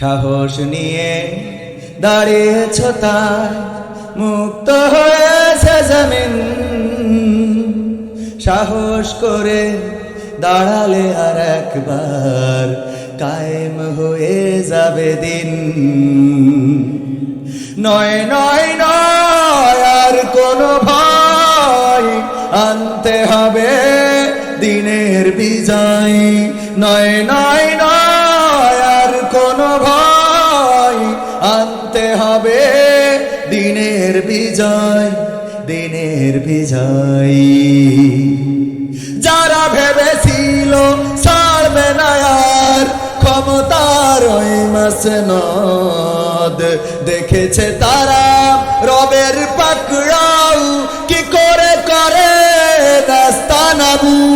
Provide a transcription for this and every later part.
সাহস নিয়ে দাঁড়িয়েছ তাই মুক্ত হয়েছে জমিন। সাহস করে দাঁড়ালে আর একবার কায়েম হয়ে যাবে দিন। নয় নয় নয়, আর কোনো ভয় আনতে হবে দিনের বিজয়। নয় নয় দিনের বিজয় দিনের বিজয়। যারা ভেবেছিল ছাড়বে না ক্ষমতার ওই মাসনদ দেখেছে তারা রবের পাকড়াও, কি করে করে নাস্তানাবুদ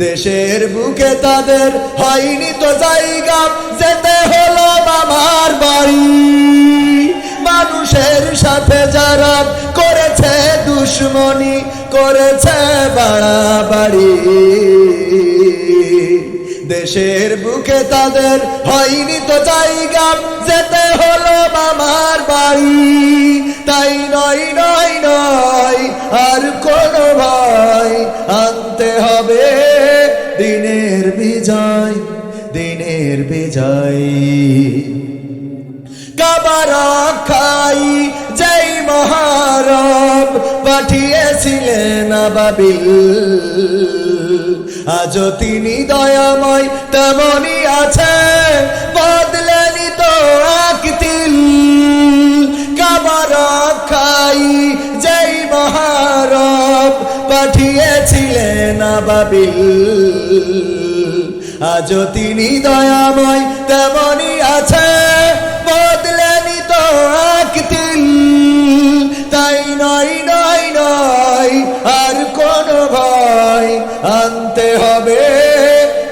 দেশের বুকে তাদের হয়নি তো জায়গা। যেতে হলো মামার বাড়ি। মানুষের সাথে যারা করেছে দুশ্মনী, করেছে বাড়াবাড়ি। দেশের বুকে তাদের হয়নি তো জায়গা। যেতে হলো মামার বাড়ি। বিজয় কাবার খাই, যেই মহারব পাঠিয়েছিলেন বাবিল আজ তিনি দয়াময় তেমনই আছে বদলেনি তো আকতিল। কাবার খাই, যেই মহারব পাঠিয়েছিলেন বাবিল আজও তিনি দয়াময় তেমনই আছে। বদলেনি তো একদিন। তাই নয় নয় নয়, আর কোন ভয়। আনতে হবে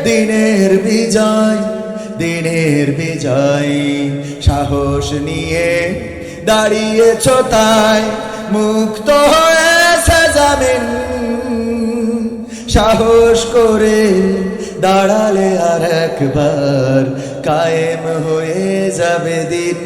দিনের বিজয় দিনের বিজয়। সাহস নিয়ে দাঁড়িয়েছ তাই, মুক্ত হয়েছে জামিন। সাহস করে দাঁড়ালে আর একবার কায়েম হয়ে যাবে দিন।